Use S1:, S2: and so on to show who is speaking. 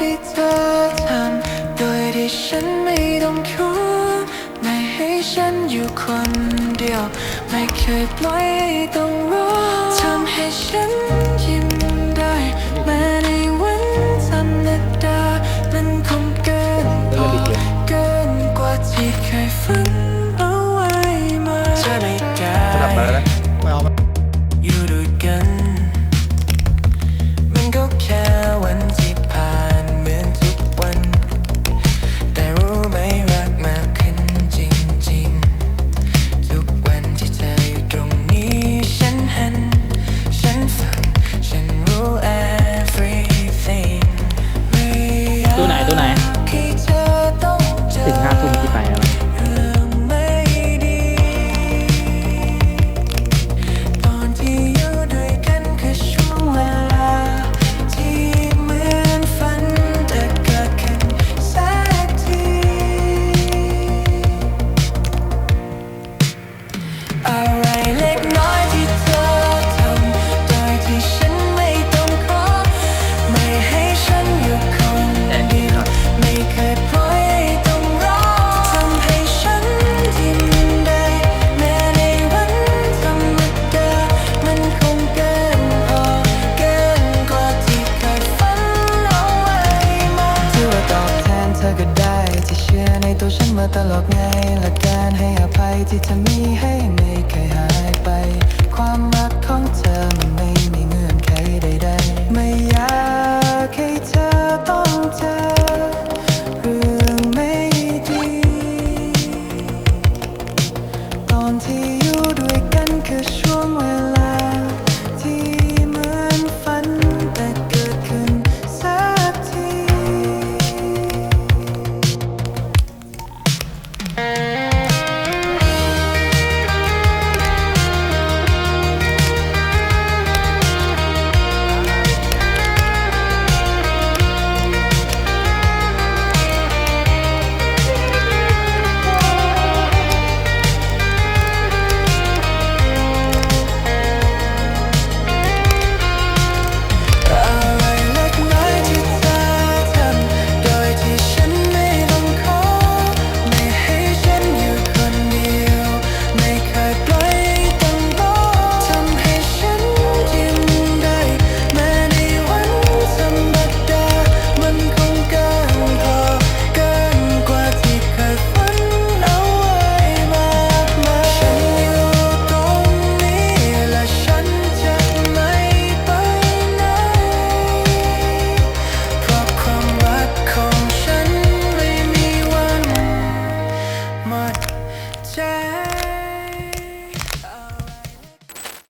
S1: ได้เธอทำโดยที่ฉันไม่ต้องคิดไม่ให้ฉันอยู่คนเดียว ไม่เคยปล่อยต้องรอทำให้ฉันยิ้มได้แม้ในวันธรรมดามันคงเกินพอเกินกว่าที่เคยฝันเอาไว้มาจะไม่ได้
S2: ตล
S3: อ
S1: ดไงห
S4: ละ
S1: การให้อภัยที่จะมีให้ไม่เคยหายไป ความรักของ Bye.